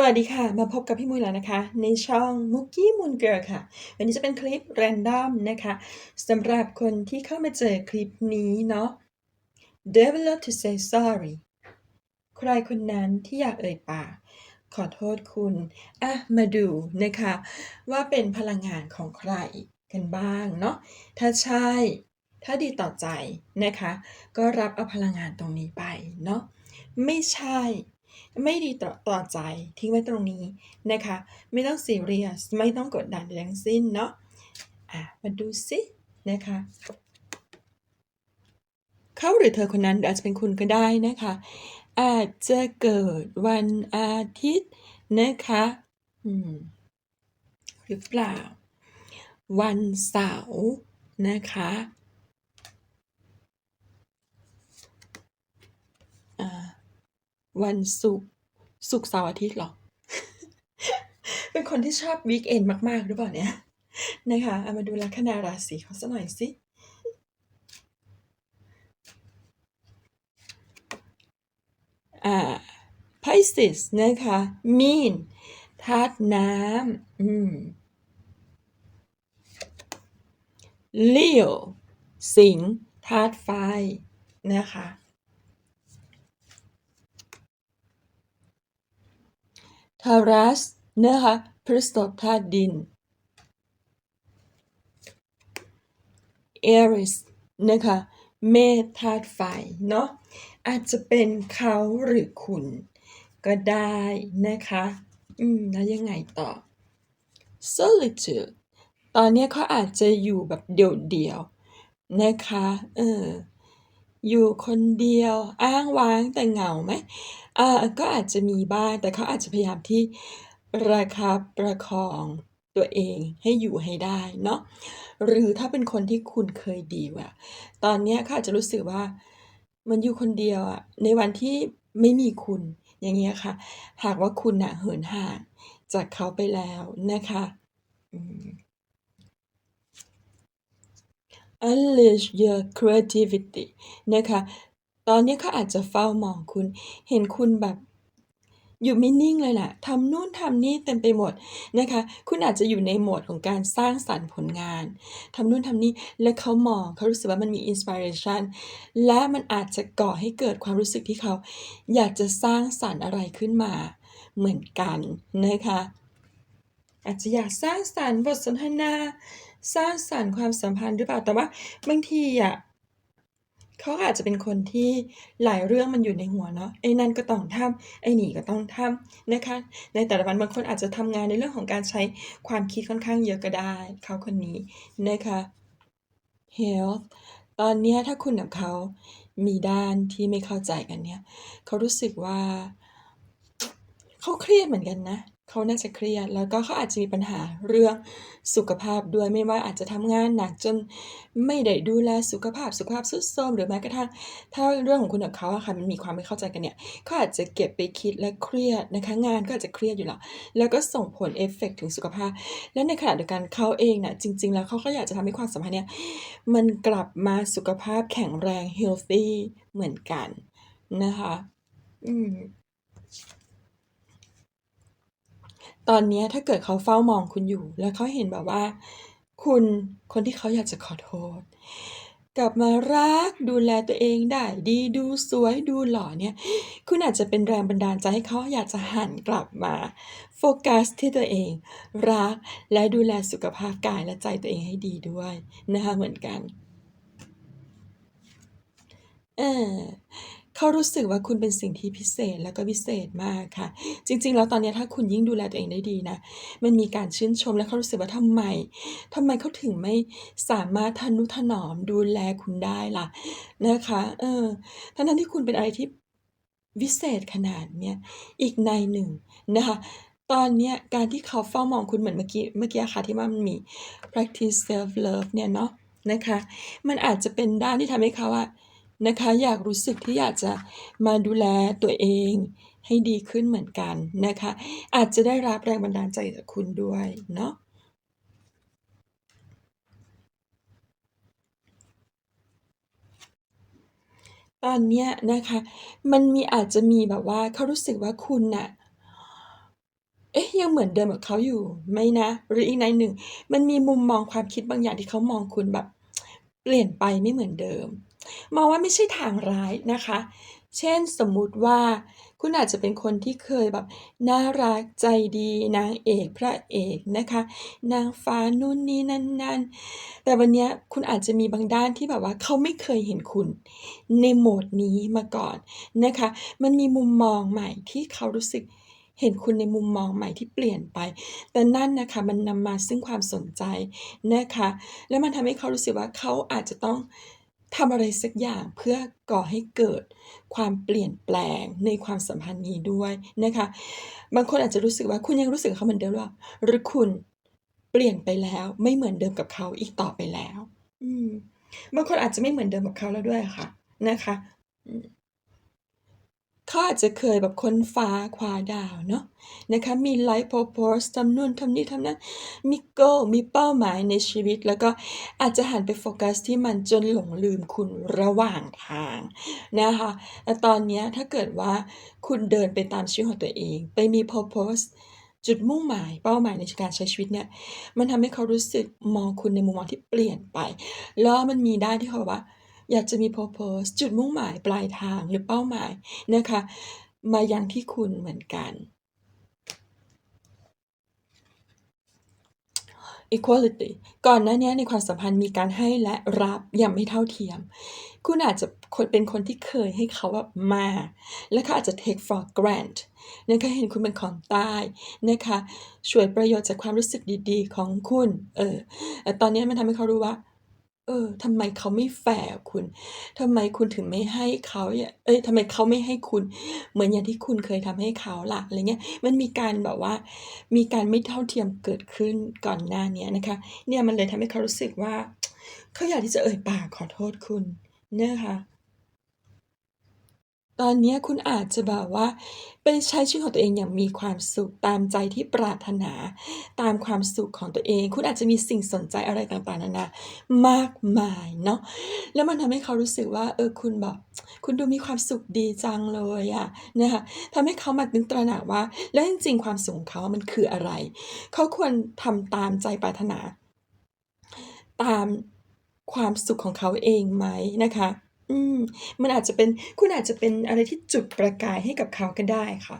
สวัสดีค่ะ มาพบกับพี่มุ้ยแล้วนะคะ ในช่อง m o o k i e Moon Girl ค่ะ วันนี้จะเป็นคลิป r รนดอมนะคะสำหรับคนที่เข้ามาเจอคลิปนี้เนาะ Develop to say sorry ใครคนนั้นที่อยากเอ่ยปากขอโทษคุณอะมาดูนะคะ ว่าเป็นพลังงานของใครกันบ้างเนาะถ้าใช่ ถ้าดีต่อใจนะคะ ก็รับเอาพลังงานตรงนี้ไปเนาะไม่ใช่ ไม่ดีต่อต่อใจทิ้งไว้ตรงนี้นะคะ ไม่ต้องซีเรียสไม่ต้องกดดันทั้งสิ้นเนาะอะมาดูสินะคะเขาหรือเธอคนนั้นอาจจะเป็นคุณก็ได้นะคะ อาจจะเกิดวันอาทิตย์นะคะอืมหรือเปล่า วันเสาร์นะคะอ่า วันศุกร์ศุกร์เสาร์อาทิตย์หรอ เป็นคนที่ชอบวีคเอนมาก ๆ หรือเปล่าเนี่ย นะคะเอามาดูลัคนาราศีเขาสักหน่อยสิอ่า Pisces นะคะ Mean ธาตุน้ำอืม Leo สิงธาตุไฟนะคะ Taurus นะคะพฤษภธาตุดิน Aries นะคะเมษธาตุไฟเนาะอาจจะเป็นเขาหรือคุณก็ได้นะคะ อืม แล้วยังไงต่อ solitude ตอนนี้เขาอาจจะอยู่แบบเดี่ยวๆนะคะ เออ อยู่คนเดียว อ้างว้างแต่เหงาไหม อ่า ก็อาจจะมีบ้าง แต่เขาอาจจะพยายามที่ระคับประคองตัวเองให้อยู่ให้ได้เนาะ หรือถ้าเป็นคนที่คุณเคยดีอะ ตอนเนี้ยเขาอาจจะรู้สึกว่า มันอยู่คนเดียวอะ ในวันที่ไม่มีคุณ อย่างเงี้ยค่ะ หากว่าคุณน่ะเหินห่างจากเขาไปแล้วนะคะ อืม unleash your creativity นะคะ ตอนนี้เขาอาจจะเฝ้ามองคุณ เห็นคุณแบบอยู่ไม่นิ่งเลยน่ะทำนู่นทำนี่เต็มไปหมดนะคะ คุณอาจจะอยู่ในโหมดของการสร้างสรรค์ผลงานทำนู่นทำนี่ และเขามองเขารู้สึกว่ามันมีอินสปิเรชันและมันอาจจะก่อให้เกิดความรู้สึกที่เขา อยากจะสร้างสรรค์อะไรขึ้นมาเหมือนกันนะคะ อาจจะอยากสร้างสรรค์บทสนทนา สร้างสรรค์ความสัมพันธ์หรือเปล่าแต่ว่าบางทีอะเขาอาจจะเป็นคนที่หลายเรื่องมันอยู่ในหัวเนาะไอ้นั่นก็ต้องทำไอ้นี่ก็ต้องทำนะคะ ในแต่ละวันบางคนอาจจะทำงานในเรื่องของการใช้ความคิดค่อนข้างเยอะก็ได้ เขาคนนี้นะคะ health ตอนนี้ถ้าคุณกับเขามีด้านที่ไม่เข้าใจกันเนี่ย เขารู้สึกว่า เขาเครียดเหมือนกันนะ เขาน่าจะเครียด แล้วก็เขาอาจจะมีปัญหาเรื่องสุขภาพด้วยไม่ว่าอาจจะทำงานหนักจนไม่ได้ดูแลสุขภาพสุขภาพทรุดโทรมหรือแม้กระทั่งถ้าเรื่องของคุณกับเขาอะค่ะมันมีความไม่เข้าใจกันเนี่ยเขาอาจจะเก็บไปคิดและเครียดนะคะงานก็อาจจะเครียดอยู่แล้วแล้วก็ส่งผลเอฟเฟกต์ถึงสุขภาพ และในขณะเดียวกันเขาเองน่ะจริง ๆ แล้วเขาก็อยากจะทำให้ความสัมพันธ์เนี่ยมันกลับมาสุขภาพแข็งแรง healthy เหมือนกันนะคะ อืม ตอนนี้ถ้าเกิดเขาเฝ้ามองคุณอยู่ แล้วเขาเห็นแบบว่า คุณคนที่เขาอยากจะขอโทษ กลับมารักดูแลตัวเองได้ดีดูสวยดูหล่อเนี่ย คุณอาจจะเป็นแรงบันดาลใจให้เขาอยากจะหันกลับมาโฟกัสที่ตัวเอง รักและดูแลสุขภาพกายและใจตัวเองให้ดีด้วยนะคะเหมือนกันเออ เขารู้สึกว่าคุณเป็นสิ่งที่พิเศษแล้วก็วิเศษมากค่ะ จริง ๆ แล้วตอนนี้ถ้าคุณยิ่งดูแลตัวเองได้ดีนะ มันมีการชื่นชมและเขารู้สึกว่าทำไมทำไมเขาถึงไม่สามารถทะนุถนอมดูแลคุณได้ล่ะนะคะ เออทั้งๆที่คุณเป็นอะไรที่วิเศษขนาดเนี้ยอีกนัยหนึ่งนะคะตอนเนี้ยการที่เขาเฝ้ามองคุณเหมือนเมื่อกี้เมื่อกี้ค่ะที่ว่ามันมี practice self love เนี่ยเนาะนะคะ มันอาจจะเป็นด้านที่ทำให้เขาอะ นะคะ อยากรู้สึกที่อยากจะมาดูแลตัวเองให้ดีขึ้นเหมือนกันนะคะ อาจจะได้รับแรงบันดาลใจจากคุณด้วยเนาะตอนเนี้ยนะคะ มันมีอาจจะมีแบบว่าเขารู้สึกว่าคุณน่ะอ๊ะยังเหมือนเดิมกับเขาอยู่ไหมนะ?หรืออีกนัยหนึ่ง มันมีมุมมองความคิดบางอย่างที่เขามองคุณแบบ เปลี่ยนไปไม่เหมือนเดิม มองว่าไม่ใช่ทางร้ายนะคะ เช่นสมมุติว่าคุณอาจจะเป็นคนที่เคยแบบน่ารักใจดีนางเอกพระเอกนะคะ นางฟ้านู่นนี่นั่นๆแต่วันนี้คุณอาจจะมีบางด้านที่แบบว่าเขาไม่เคยเห็นคุณ ในโหมดนี้มาก่อนนะคะ มันมีมุมมองใหม่ที่เขารู้สึกเห็นคุณในมุมมองใหม่ที่เปลี่ยนไป แต่นั่นนะคะมันนำมาซึ่งความสนใจนะคะ แล้วมันทำให้เขารู้สึกว่าเขาอาจจะต้อง ทำอะไรสักอย่างเพื่อก่อให้เกิดความเปลี่ยนแปลงในความสัมพันธ์นี้ด้วยนะคะ บางคนอาจจะรู้สึกว่าคุณยังรู้สึกเขาเหมือนเดิมหรือเปล่า?หรือคุณเปลี่ยนไปแล้วไม่เหมือนเดิมกับเขาอีกต่อไปแล้ว อืมบางคนอาจจะไม่เหมือนเดิมกับเขาแล้วด้วยค่ะนะคะอืม เขาอาจจะเคยแบบค้นฟ้าคว้าดาวเนาะนะคะมี Life Purpose ทำนู่นทำนี่ทำนั่นมี goal มีเป้าหมายในชีวิต แล้วก็อาจจะหันไปโฟกัสที่มันจนหลงลืมคุณระหว่างทางนะคะแต่ตอนนี้ถ้าเกิดว่าคุณเดินไปตามชีวิตของตัวเอง ไปมี Purpose จุดมุ่งหมายเป้าหมายในการใช้ชีวิตเนี่ยมันทำให้เขารู้สึกมองคุณในมุมมองที่เปลี่ยนไป แล้วมันมีด้านที่เขาแบบว่า อยากจะมี Purpose จุดมุ่งหมายปลายทางหรือเป้าหมายนะคะ มายังที่คุณเหมือนกัน Equality ก่อนหน้านี้ในความสัมพันธ์มีการให้และรับอย่างไม่เท่าเทียม คุณอาจจะเป็นคนที่เคยให้เขาแบบมา และเขาอาจจะ take for grant นะคะเห็นคุณเป็นของตายนะคะฉวยประโยชน์จากความรู้สึกดีๆ ของคุณเออแต่ตอนนี้มันทำให้เขารู้ว่า เออ ทำไมเขาไม่แฟร์กับคุณ ทำไมคุณถึงไม่ให้เขาเนี่ยเอ้ย ทำไมเขาไม่ให้คุณ เหมือนอย่างที่คุณเคยทำให้เขาล่ะ อะไรเงี้ย มันมีการแบบว่า มีการไม่เท่าเทียมเกิดขึ้นก่อนหน้าเนี้ยนะคะ เนี่ยมันเลยทำให้เขารู้สึกว่า เขาอยากที่จะเอ่ยปากขอโทษคุณ นะคะ ตอนนี้คุณอาจจะแบบว่า ไปใช้ชีวิตของตัวเองอย่างมีความสุขตามใจที่ปรารถนา ตามความสุขของตัวเอง คุณอาจจะมีสิ่งสนใจอะไรต่างๆนานามากมายเนาะแล้วมันทำให้เขารู้สึกว่าเออคุณแบบคุณดูมีความสุขดีจังเลยอะนะคะทำให้เขามานึกตระหนักว่า แล้วจริงๆความสุขของเขา มันคืออะไร?เขาควรทำตามใจปรารถนา ตามความสุขของเขาเองไหมนะคะ อืม มันอาจจะเป็น คุณอาจจะเป็นอะไรที่จุดประกายให้กับเขาก็ได้ค่ะ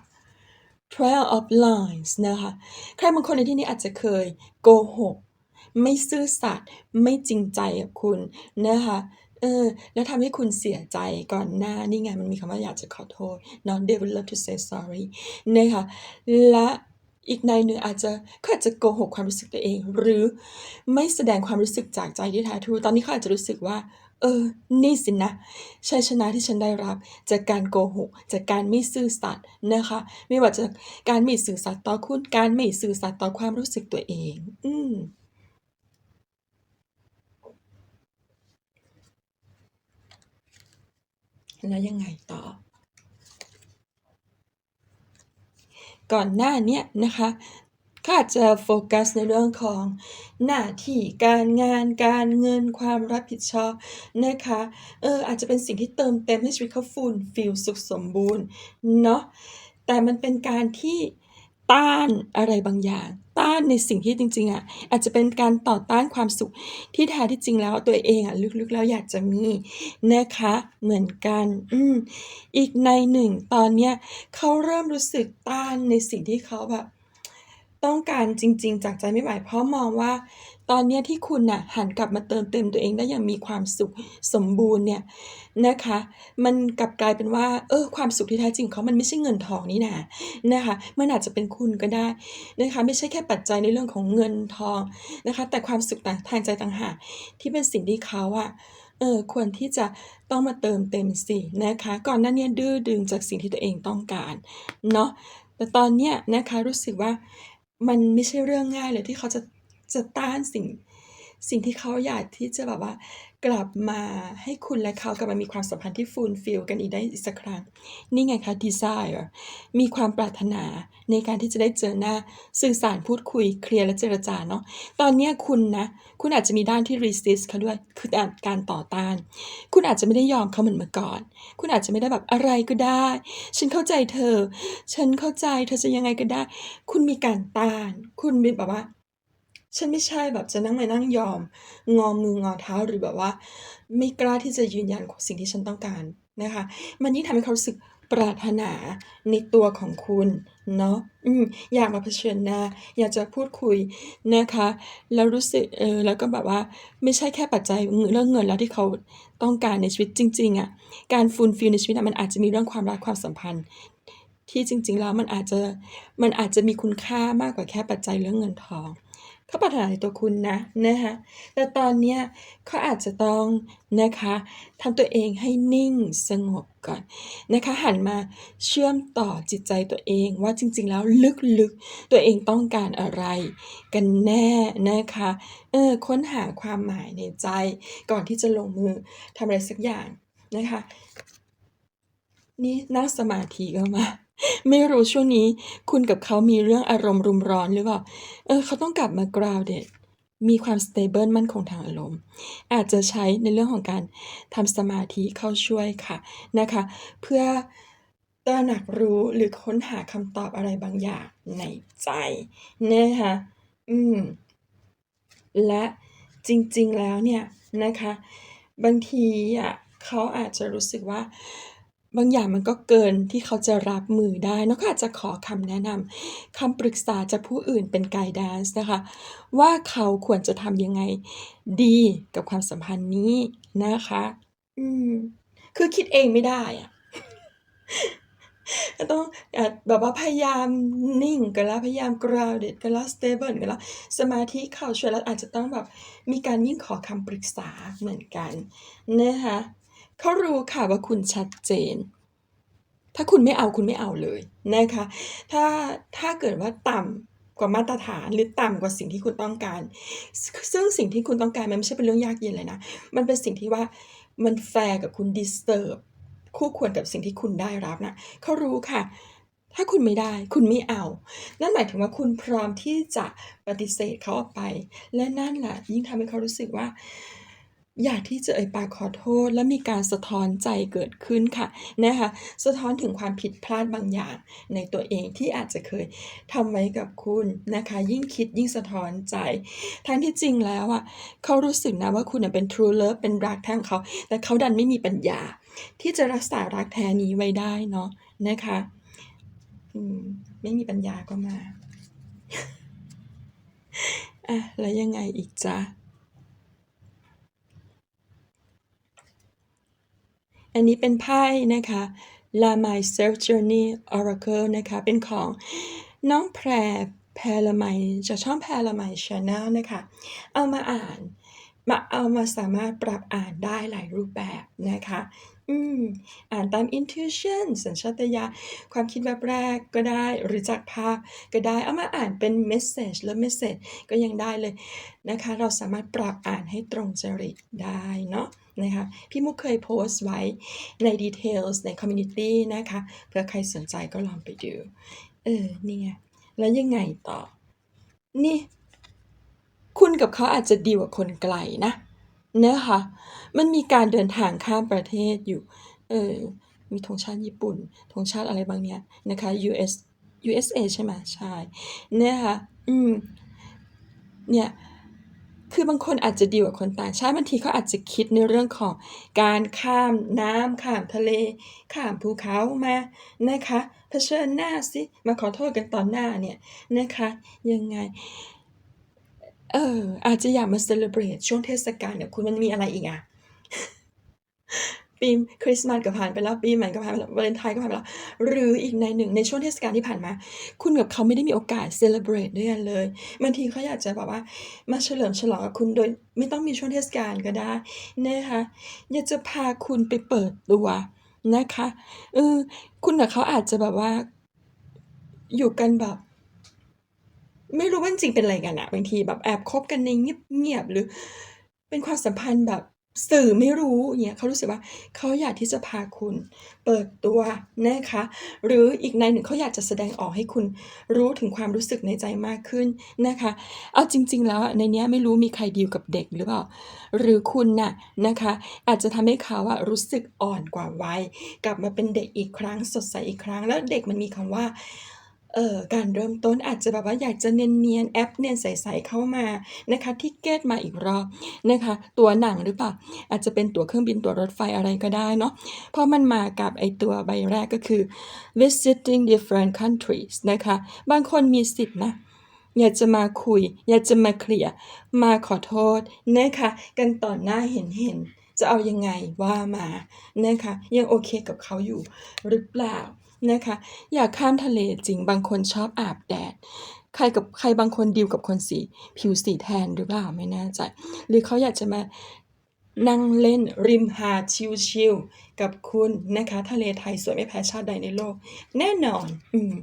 Trial of Lies นะคะ ใครบางคนในที่นี้อาจจะเคยโกหก ไม่ซื่อสัตย์ ไม่จริงใจกับคุณนะคะ เออ แล้วทำให้คุณเสียใจก่อนหน้า นี่ไงมันมีคำว่าอยากจะขอโทษเนาะ They would love to say sorry นะคะ และอีกนัยหนึ่งอาจจะเขาอาจจะโกหกความรู้สึกตัวเอง หรือไม่แสดงความรู้สึกจากใจที่แท้ทรูตอนนี้เขาอาจจะรู้สึกว่า เออ นี่สินะชัยชนะที่ฉันได้รับ จากการโกหก จากการไม่ซื่อสัตย์นะคะ ไม่ว่าจะการไม่ซื่อสัตย์ต่อคุณ การไม่ซื่อสัตย์ต่อความรู้สึกตัวเอง อืมแล้วยังไงต่อ?ก่อนหน้าเนี้ยนะคะ เขาอาจจะโฟกัสในเรื่องของหน้าที่การงานการเงินความรับผิดชอบนะคะเอออาจจะเป็นสิ่งที่เติมเต็มให้ชีวิตเขา fulfill สุขสมบูรณ์เนาะแต่มันเป็นการที่ต้านอะไรบางอย่าง ต้านในสิ่งที่จริงๆอะอาจจะเป็นการต่อต้านความสุขที่แท้ที่จริงแล้วตัวเองอะลึกๆแล้วอยากจะมีนะคะเหมือนกันอืมอีกในหนึ่งตอนเนี้ยเขาเริ่มรู้สึกต้านในสิ่งที่เขาแบบ ต้องการจริง ๆ จากใจไม่ไหว เพราะมองว่า ตอนเนี้ยที่คุณน่ะหันกลับมาเติมเต็มตัวเองได้อย่างมีความสุขสมบูรณ์เนี่ยนะคะ มันกลับกลายเป็นว่า เออ ความสุขที่แท้จริงของเขามันไม่ใช่เงินทองนี่นานะคะ มันอาจจะเป็นคุณก็ได้นะคะ ไม่ใช่แค่ปัจจัยในเรื่องของเงินทองนะคะ แต่ความสุขต่างทางใจต่างหากที่เป็นสิ่งที่เขาอะเออควรที่จะต้องมาเติมเต็มสินะคะ ก่อนหน้าเนี้ดื้อดึงจากสิ่งที่ตัวเองต้องการเนาะแต่ตอนเนี้ยนะคะรู้สึกว่า มันไม่ใช่เรื่องง่ายเลยที่เขาจะ จะต้านสิ่ง สิ่งที่เขาอยากที่จะแบบว่า กลับมาให้คุณและเขากลับมามีความสัมพันธ์ที่ fulfill กันอีกได้อีกสักครั้ง นี่ไงคะ desire มีความปรารถนาในการที่จะได้เจอหน้าสื่อสารพูดคุยเคลียร์และเจรจาเนาะตอนนี้คุณนะ คุณอาจจะมีด้านที่ resist เขาด้วยคือการการต่อต้าน คุณอาจจะไม่ได้ยอมเขาเหมือนเมื่อก่อน คุณอาจจะไม่ได้แบบอะไรก็ได้ ฉันเข้าใจเธอ ฉันเข้าใจเธอจะยังไงก็ได้ คุณมีการต้าน คุณมีแบบว่า ฉันไม่ใช่แบบจะนั่งมานั่งยอม งอมืองอเท้าหรือแบบว่า ไม่กล้าที่จะยืนยันสิ่งที่ฉันต้องการนะคะ มันยิ่งทำให้เขารู้สึกปรารถนาในตัวของคุณเนาะอืมอยากมาเผชิญหน้า อยากจะพูดคุยนะคะ แล้วรู้สึกเออแล้วก็แบบว่าไม่ใช่แค่ปัจจัยเรื่องเงินแล้วที่เขาต้องการในชีวิตจริง ๆอะ่ะการฟูลฟิลในชีวิตมันอาจจะมีเรื่องความรักความสัมพันธ์ ที่จริง ๆ แล้วมันอาจจะมันอาจจะมีคุณค่ามากกว่าแค่ปัจจัยเรื่องเงินทอง เขาปรารถนาในตัวคุณนะนะคะ แต่ตอนเนี้ยเขาอาจจะต้องนะคะทำตัวเองให้นิ่งสงบก่อนนะคะหันมาเชื่อมต่อจิตใจตัวเองว่าจริง ๆ แล้วลึกๆตัวเองต้องการอะไร กันแน่นะคะเออค้นหาความหมายในใจ ก่อนที่จะลงมือทำอะไรสักอย่างนะคะ นี่นั่งสมาธิก็มา ไม่รู้ช่วงนี้คุณกับเขามีเรื่องอารมณ์รุมร้อนหรือเปล่า เออ เขาต้องกลับมา grounded มีความ stable มั่นคงทางอารมณ์ อาจจะใช้ในเรื่องของการทำสมาธิเข้าช่วยค่ะนะคะ เพื่อตระหนักรู้หรือค้นหาคำตอบอะไรบางอย่างในใจนะคะอืม และจริง ๆ แล้วเนี่ยนะคะ บางทีอะเขาอาจจะรู้สึกว่า บางอย่างมันก็เกินที่เขาจะรับมือได้นะก็อาจจะขอคำแนะนำคำปรึกษาจากผู้อื่นเป็น guidance นะคะ ว่าเขาควรจะทำยังไงดีกับความสัมพันธ์นี้นะคะ อืม คือคิดเองไม่ได้อะก็ต้องแบบว่าพยายามนิ่งกันแล้วพยายาม grounded กันแล้ว stable กันแล้วสมาธิเข้าช่วยแล้วอาจจะต้องแบบมีการยิ่งขอคำปรึกษาเหมือนกันนะคะ เขารู้ค่ะว่าคุณชัดเจน ถ้าคุณไม่เอาคุณไม่เอาเลยนะคะ ถ้าถ้าเกิดว่าต่ำกว่ามาตรฐานหรือต่ำกว่าสิ่งที่คุณต้องการ ซึ่งสิ่งที่คุณต้องการมันไม่ใช่เป็นเรื่องยากเย็นเลยนะ มันเป็นสิ่งที่ว่ามันแฟร์กับคุณ deserve คู่ควรกับสิ่งที่คุณได้รับนะเขารู้ค่ะ ถ้าคุณไม่ได้ คุณไม่เอา นั่นหมายถึงว่าคุณพร้อมที่จะปฏิเสธเขาออกไป และนั่นแหละยิ่งทำให้เขารู้สึกว่า อยากที่จะเอ่ยปากขอโทษ และมีการสะท้อนใจเกิดขึ้นค่ะนะคะสะท้อนถึงความผิดพลาดบางอย่างในตัวเองที่อาจจะเคยทำไว้กับคุณนะคะ ยิ่งคิดยิ่งสะท้อนใจ ทั้งที่จริงแล้วอะเขารู้สึกนะว่าคุณน่ะเป็น true love เป็นรักแท้ของเขา แต่เขาดันไม่มีปัญญา ที่จะรักษารักแท้นี้ไว้ได้เนาะนะคะอืมไม่มีปัญญาก็มา อะ แล้วยังไงอีกจ๊ะ อันนี้เป็นไพ่นะคะ La My Self Journey Oracle นะคะ เป็นของน้องแพรแพรละไมจากช่องแพรละไม Channel นะคะ เอามาอ่าน มาเอามาสามารถปรับอ่านได้หลายรูปแบบนะคะ อืม อ่านตาม intuition สัญชาตญาณความคิดแบบแรกก็ได้ หรือจากภาพก็ได้ เอามาอ่านเป็น message แล้ว message ก็ยังได้เลยนะคะ เราสามารถปรับอ่านให้ตรงจริตได้เนาะ นะคะพี่มุกเคยโพสต์ไว้ใน details ใน community นะคะเผื่อใครสนใจก็ลองไปดู เออนี่ไงแล้วยังไงต่อ นี่ คุณกับเขาอาจจะดีกว่าคนไกลนะเนะคะมันมีการเดินทางข้ามประเทศอยู่ เออ มีธงชาติญี่ปุ่นธงชาติอะไรบางเนี่ยนะคะ US USA ใช่ไหมใช่เนะคะอืม เนี่ย คือบางคนอาจจะดีกว่าคนต่างชาติบางทีเขาอาจจะคิดในเรื่องของการข้ามน้ำข้ามทะเล ข้ามภูเขามานะคะเผชิญหน้าสิมาขอโทษกันตอนหน้าเนี่ยนะคะ ยังไงเอออาจจะอยากมาเซเลบรตช่วงเทศกาลเนี่ยคุณมันมีอะไรอีกอะ ปีคริสต์มาสก็ผ่านไปแล้วปีใหม่ก็ผ่านไปแล้ววาเลนไทน์ก็ผ่านไปแล้วหรืออีกในหนึ่งในช่วงเทศกาลที่ผ่านมา คุณกับเขาไม่ได้มีโอกาส celebrate ด้วยกันเลยบางทีเขาอยากจะแบบว่ามาเฉลิมฉลองกับคุณโดยไม่ต้องมีช่วงเทศกาลก็ได้นะคะอยากจะพาคุณไปเปิดตัวนะคะเออคุณกับเขาอาจจะแบบว่า อยู่กันแบบไม่รู้ว่าจริงเป็นอะไรกันน่ะบางทีแบบแอบคบกันในเงียบๆหรือเป็นความสัมพันธ์แบบ สื่อไม่รู้อย่างเงี้ยเขารู้สึกว่าเขาอยากที่จะพาคุณเปิดตัวนะคะหรืออีกในหนึ่งเขาอยากจะแสดงออกให้คุณรู้ถึงความรู้สึกในใจมากขึ้นนะคะเอาจริง ๆ แล้วในนี้ไม่รู้มีใครดีลกับเด็กหรือเปล่าหรือคุณน่ะนะคะอาจจะทำให้เขาอะรู้สึกอ่อนกว่าวัยกลับมาเป็นเด็กอีกครั้งสดใสอีกครั้ง แล้วเด็กมันมีคำว่า เอ่อ การเริ่มต้นอาจจะแบบว่าอยากจะเนียน ๆ แอปเนียนใส ๆ เข้ามานะคะ Ticket มาอีกรอบนะคะ ตั๋วหนังหรือเปล่า อาจจะเป็นตั๋วเครื่องบิน ตั๋วรถไฟ อะไรก็ได้เนาะ เพราะมันมากับไอ้ตัวใบแรกก็คือ visiting different countries นะคะ บางคนมีสิทธิ์นะ อยากจะมาคุย อยากจะมาเคลียร์ มาขอโทษนะคะ กันต่อหน้าเห็น ๆ จะเอายังไงว่ามานะคะ ยังโอเคกับเขาอยู่หรือเปล่า นะคะ อยากข้ามทะเลจริงบางคนชอบอาบแดด ใครกับใครบางคนดีลกับคนสีผิวสีแทนหรือเปล่าไม่แน่ใจ หรือเขาอยากจะมานั่งเล่นริมหาดชิลๆกับคุณนะคะ ทะเลไทยสวยไม่แพ้ชาติใดในโลก แน่นอน อืม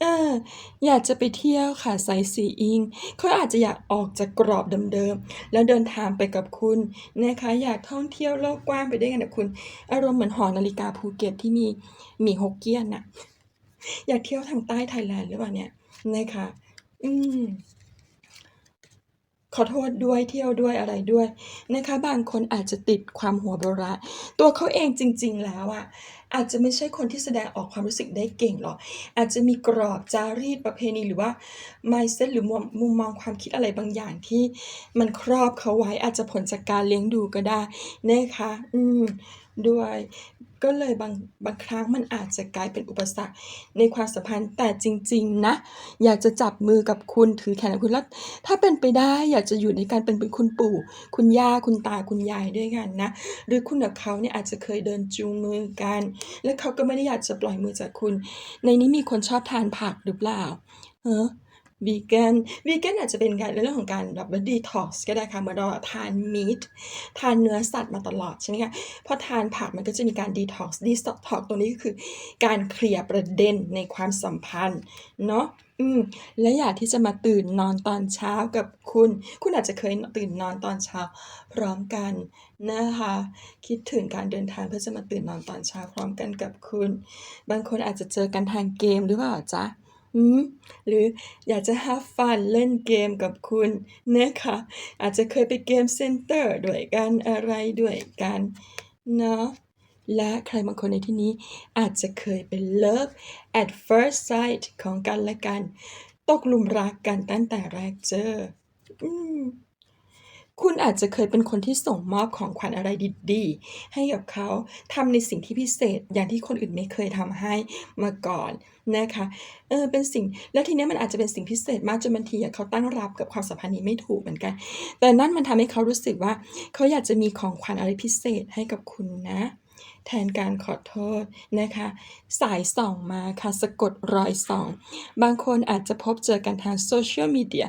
เออ อยากจะไปเที่ยวค่ะ sightseeing เขาอาจจะอยากออกจากกรอบเดิมๆ แล้วเดินทางไปกับคุณนะคะ อยากท่องเที่ยวโลกกว้างไปด้วยกันกับคุณ อารมณ์เหมือนหอนาฬิกาภูเก็ตที่มีหมี่ฮกเกี้ยนน่ะ อยากเที่ยวทางใต้ไทยแลนด์หรือเปล่าเนี่ยนะคะ อืม ขอโทษด้วยเที่ยวด้วยอะไรด้วยนะคะบางคนอาจจะติดความหัวโบราณตัวเขาเองจริง ๆ แล้วอะอาจจะไม่ใช่คนที่แสดงออกความรู้สึกได้เก่งหรอกอาจจะมีกรอบจารีตประเพณีหรือว่า mindset หรือมุมมองความคิดอะไรบางอย่างที่มันครอบเขาไว้อาจจะผลจากการเลี้ยงดูก็ได้นะคะ อืมด้วย ก็เลยบางบางครั้งมันอาจจะกลายเป็นอุปสรรคในความสัมพันธ์แต่จริง ๆ นะ อยากจะจับมือกับคุณถือแขนกับคุณแล้วถ้าเป็นไปได้อยากจะอยู่ด้วยกันเป็นเป็นคุณปู่ คุณย่าคุณตาคุณยายด้วยกันนะ หรือคุณกับเขาเนี่ยอาจจะเคยเดินจูงมือกัน และเขาก็ไม่ได้อยากจะปล่อยมือจากคุณ ในนี้มีคนชอบทานผักหรือเปล่า? ฮะ Vegan Vegan อาจจะเป็นการในเรื่องของการแบบว่า detox ก็ได้ค่ะเหมือนเราทาน meat ทานเนื้อสัตว์มาตลอดใช่ไหมคะพอทานผักมันก็จะมีการ detox detox ตรงนี้ก็คือ การเคลียร์ประเด็นในความสัมพันธ์เนาะอืมและอยากที่จะมาตื่นนอนตอนเช้ากับคุณ คุณอาจจะเคยตื่นนอนตอนเช้าพร้อมกันนะคะ คิดถึงการเดินทางเพื่อจะมาตื่นนอนตอนเช้าพร้อมกันกับคุณ บางคนอาจจะเจอกันทางเกมหรือเปล่าจ๊ะ? หือหรืออยากจะ have fun เล่นเกมกับคุณนะคะอาจจะเคยไปเกมเซ็นเตอร์ด้วยกันอะไรด้วยกันเนาะและใครบางคนในที่นี้อาจจะเคยเป็น love at first sight ของกันและกัน ตกหลุมรักกันตั้งแต่แรกเจอ อืม คุณอาจจะเคยเป็นคนที่ส่งมอบของขวัญอะไรดีๆ ให้กับเขาทำในสิ่งที่พิเศษอย่างที่คนอื่นไม่เคยทำให้มาก่อนนะคะเออเป็นสิ่งแล้วทีเนี้ยมันอาจจะเป็นสิ่งพิเศษมากจนบางทีอะเขาตั้งรับกับความสัมพันธ์นี้ไม่ถูกเหมือนกัน แต่นั่นมันทำให้เขารู้สึกว่า เขาอยากจะมีของขวัญอะไรพิเศษให้กับคุณนะ แทนการขอโทษนะคะ สายส่องมาค่ะสะกดรอยส่อง บางคนอาจจะพบเจอกันทาง Social Media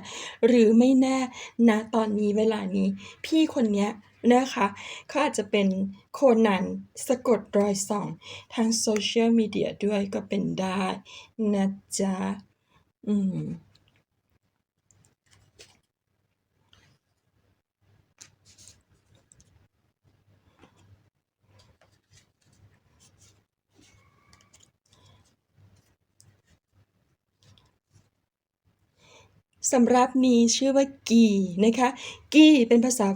หรือไม่แน่ณตอนนี้เวลานี้ พี่คนนี้นะคะเขาอาจจะเป็นโคนันสะกดรอยส่องทาง Social Media ด้วยก็เป็นได้นะจ๊ะอืม สำหรับนี้ชื่อว่า Guy นะคะ Guy เป็นภาษา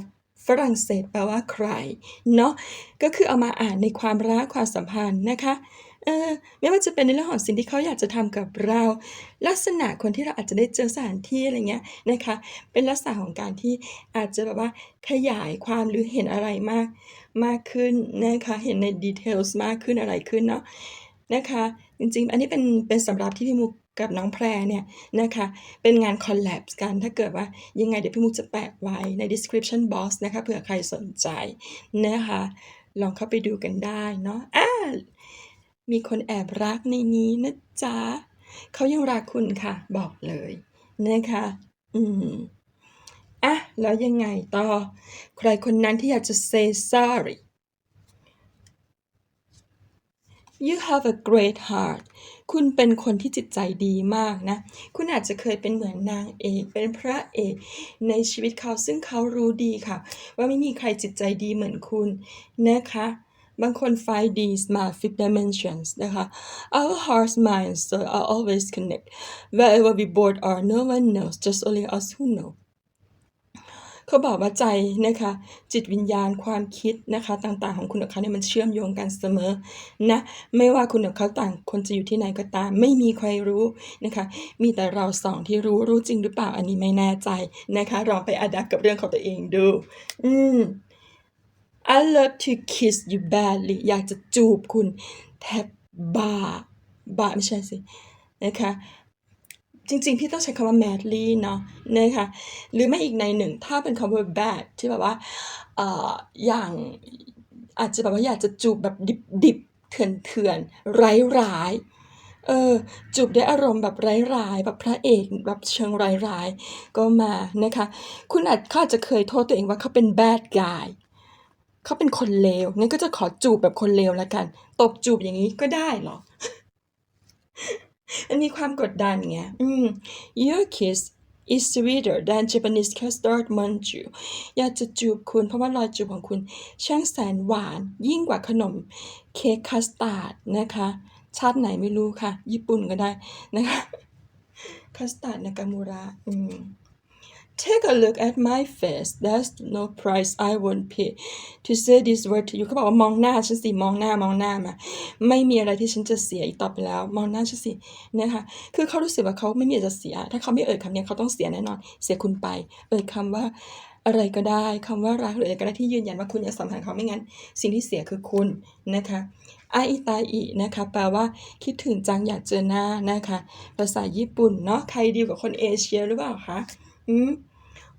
ฝรั่งเศสแปลว่าใครเนาะก็คือเอามาอ่านในความรักความสัมพันธ์นะคะเออไม่ว่าจะเป็นในเรื่องของสิ่งที่เขาอยากจะทำกับเรา ลักษณะคนที่เราอาจจะได้เจอสถานที่อะไรเงี้ยนะคะ เป็นลักษณะของการที่อาจจะแบบว่าขยายความหรือเห็นอะไรมากมากขึ้นนะคะเห็นใน details มากขึ้นอะไรขึ้นเนาะนะคะ จริงๆ อันนี้เป็นเป็นสำหรับที่พี่มุก กับน้องแพรเนี่ยนะคะ เป็นงาน collab กัน ถ้าเกิดว่ายังไงเดี๋ยวพี่มุกจะแปะไว้ใน description box นะคะเผื่อใครสนใจนะคะ ลองเข้าไปดูกันได้เนาะอ่ามีคนแอบรักในนี้นะจ๊ะเขายังรักคุณค่ะ บอกเลยนะคะ อืมอะ แล้วยังไงต่อ ใครคนนั้นที่อยากจะ say sorry you have a great heart คุณเป็นคนที่จิตใจดีมากนะ คุณอาจจะเคยเป็นเหมือนนางเอก เป็นพระเอก ในชีวิตเขาซึ่งเขารู้ดีค่ะ ว่าไม่มีใครจิตใจดีเหมือนคุณนะคะบางคน 5D smart fifth dimensions นะคะ our hearts minds are always connect wherever we both are no one knows just only us who know เขาบอกว่าใจนะคะ จิตวิญญาณความคิดนะคะต่างๆของคุณกับเขาเนี่ยมันเชื่อมโยงกันเสมอนะไม่ว่าคุณกับเขาต่างคนจะอยู่ที่ไหนก็ตาม ไม่มีใครรู้นะคะ มีแต่เราสองที่รู้รู้จริงหรือเปล่าอันนี้ไม่แน่ใจนะคะลองไปอัดับกับเรื่องของตัวเองดู อืม I love to kiss you badly อยากจะจูบคุณแทบบ้าบ้าไม่ใช่สินะคะ จริง ๆ พี่ต้องใช้คำว่า madly เนาะนะคะหรือไม่อีกในหนึ่ง ถ้าเป็นคำว่า bad ที่แบบว่าเอ่ออย่างอาจจะแบบว่าอยากจะจูบแบบดิบๆเถื่อนๆไร้ร้ายๆเออจูบด้วยอารมณ์แบบร้ร้ายแบบพระเอกแบบเชิงร้ร้ายๆ ก็มานะคะ คุณอาจเขาอาจจะเคยโทษตัวเองว่าเขาเป็น bad guy เขาเป็นคนเลวงั้นก็จะขอจูบแบบคนเลวแล้วกัน ตบจูบอย่างนี้ก็ได้เหรอ มันมีความกดดันไงอืม Your kiss is sweeter than Japanese custard manju อยากจะจูบคุณเพราะว่ารอยจูบของคุณ ช่างแสนหวานยิ่งกว่าขนมเค้กคัสตาร์ดนะคะ ชาติไหนไม่รู้ค่ะ ญี่ปุ่นก็ได้นะคะ คัสตาร์ดนากามูระ อืม Take a look at my face there's no price I won't pay to say this word to you เขาบอกว่ามองหน้าฉันสิ มองหน้ามองหน้ามา ไม่มีอะไรที่ฉันจะเสียอีกต่อไปแล้ว มองหน้าฉันสินะคะคือเขารู้สึกว่าเขาไม่มีอะไรจะเสีย ถ้าเขาไม่เอ่ยคำนี้เขาต้องเสียแน่นอน เสียคุณไป เอ่ยคำว่าอะไรก็ได้คำว่ารักหรืออะไรก็ได้ที่ยืนยันว่าคุณจะสำคัญเขาไม่งั้น สิ่งที่เสียคือคุณนะคะอาอิตาอินะคะแปลว่าคิดถึงจังอยากเจอหน้านะคะ ภาษาญี่ปุ่นเนาะใครดีกว่าคนเอเชียหรือเปล่าคะอืม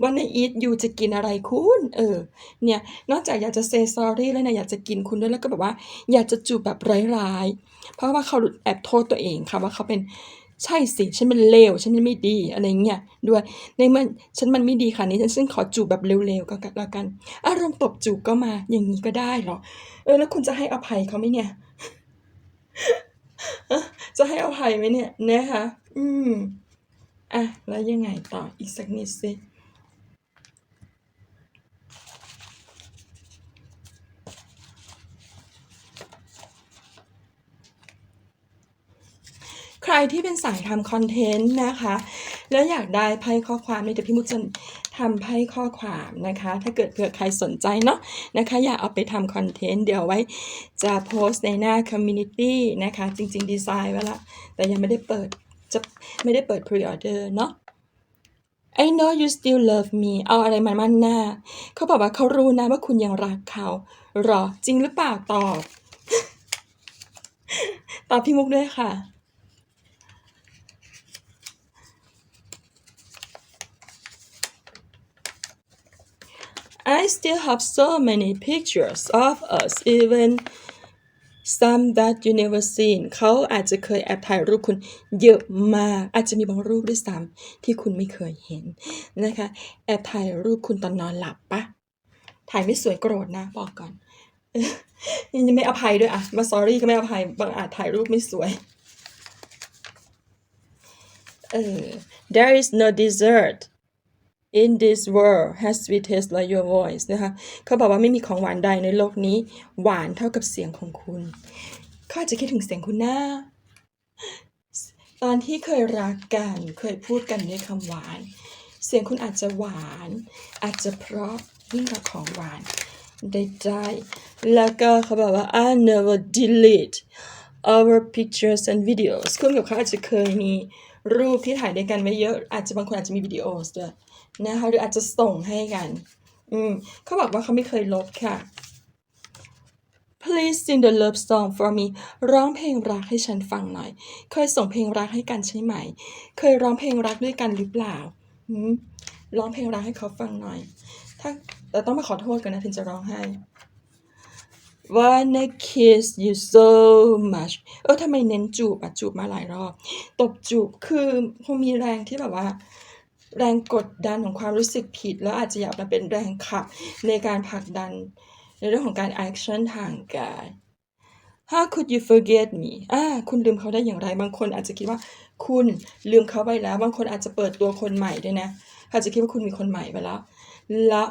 วันในอีทยูจะกินอะไรคุณ เออ เนี่ย นอกจากอยากจะเซ sorry แล้วเนี่ยอยากจะกินคุณด้วยแล้วก็แบบว่า อยากจะจูบแบบร้ายๆ เพราะว่าเขาแอบโทษตัวเองค่ะว่าเขาเป็นใช่สิ ฉันเป็นเลวฉันไม่ดีอะไรเงี้ยด้วย ในเมื่อฉันมันไม่ดีค่ะนี้ฉันซึ่งขอจูบแบบเร็วๆก็แล้วกัน อารมณ์ตบจูบก็มาอย่างนี้ก็ได้เหรอ เออ แล้วคุณจะให้อภัยเขาไหมเนี่ย จะให้อภัยไหมเนี่ยนะคะ อืม อะ แล้วยังไงต่ออีกสักนิดสิ รที่เป็นสายทำคอนเทนต์นะคะ แล้วอยากได้ไพ่ข้อความนี่เดี๋ยวพี่มุกจะทำไพ่ข้อความนะคะ ถ้าเกิดเผื่อใครสนใจเนาะนะคะ อยากเอาไปทำคอนเทนต์เดี๋ยวไว้จะโพสต์ในหน้าคอมมูนิตี้นะคะ จริง ๆ ดีไซน์ไว้ละแต่ยังไม่ได้เปิดจะไม่ได้เปิด pre-order เนาะ I know you still love me เอาอะไรมามั่นหน้า เขาบอกว่าเขารู้นะว่าคุณยังรักเขาหรอจริงหรือเปล่าตอบ ตอบพี่มุกด้วยค่ะ I still have so many pictures of us even some that you never seen เขาอาจจะเคยแอบถ่ายรูปคุณเยอะมาก อาจจะมีบางรูปด้วยซ้ำที่คุณไม่เคยเห็นนะคะ แอบถ่ายรูปคุณตอนนอนหลับปะ ถ่ายไม่สวยโกรธนะ บอกก่อนยังไม่อภัยด้วยอะมา sorry ก็ไม่อภัย บางอาจถ่ายรูปไม่สวย เออ there is no dessert in this world has sweet taste like your voice นะคะเขาบอกว่าไม่มีของหวานใดในโลกนี้ หวานเท่ากับเสียงของคุณเขาอาจจะคิดถึงเสียงคุณหนะตอนที่เคยรักกันเคยพูดกันด้วยคำหวาน เสียงคุณอาจจะหวาน อาจจะเพราะยิ่งกว่าของหวานได้ได้แล้วก็เขาบอกว่า I never delete our pictures and videos คุณกับเขาอาจจะเคยมีรูปที่ถ่ายด้วยกันไว้เยอะ อาจจะบางคนอาจจะมีวิดีโอด้วย นะคะหรืออาจจะส่งให้กัน อืมเขาบอกว่าเขาไม่เคยลบค่ะ Please sing the love song for me ร้องเพลงรักให้ฉันฟังหน่อย เคยส่งเพลงรักให้กันใช่ไหม เคยร้องเพลงรักด้วยกันหรือเปล่าร้องเพลงรักให้เขาฟังหน่อย ถ้าแต่ต้องมาขอโทษกันนะถึงจะร้องให้ Wanna kiss you so much เออทำไมเน้นจูบอะจูบมาหลายรอบ ตบจูบคือคงมีแรงที่แบบว่า แรงกดดันของความรู้สึกผิด แล้วอาจจะอยากมาเป็นแรงขับในการผลักดันในเรื่องของการแอคชั่นทางกาย How could you forget me อาคุณลืมเขาได้อย่างไร บางคนอาจจะคิดว่าคุณลืมเขาไปแล้ว บางคนอาจจะเปิดตัวคนใหม่ด้วยนะ อาจจะคิดว่าคุณมีคนใหม่ไปแล้วและ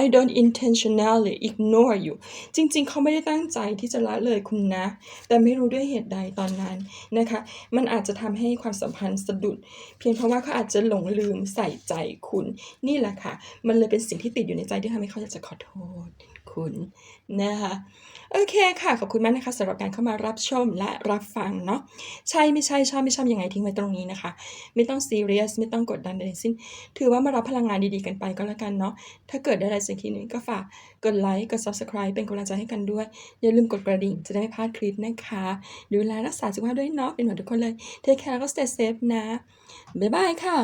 I don't intentionally ignore you จริง ๆ เขาไม่ได้ตั้งใจที่จะละเลยคุณนะ แต่ไม่รู้ด้วยเหตุใดตอนนั้นนะคะ มันอาจจะทำให้ความสัมพันธ์สะดุด เพียงเพราะว่าเขาอาจจะหลงลืมใส่ใจคุณ นี่แหละค่ะ มันเลยเป็นสิ่งที่ติดอยู่ในใจที่ทำให้เขาอยากจะขอโทษคุณนะคะ โอเคค่ะ ขอบคุณมากนะคะสำหรับการเข้ามารับชมและรับฟังเนาะใช่ไม่ใช่ชอบไม่ชอบยังไงทิ้งไว้ตรงนี้นะคะ ไม่ต้องซีเรียสไม่ต้องกดดันใดสิ้น ถือว่ามารับพลังงานดีๆกันไปก็แล้วกันเนาะถ้าเกิดได้อะไรสิ่งที่หนึ่งก็ฝากกดไลค์กด Subscribe เป็นกำลังใจให้กันด้วย อย่าลืมกดกระดิ่งจะได้ไม่พลาดคลิปนะคะ ดูแลรักษาสุขภาพด้วยเนาะเป็นหมือนทุกคนเลยเทคแคร์แล้วก็ stay safe นะบ๊ายบายค่ะ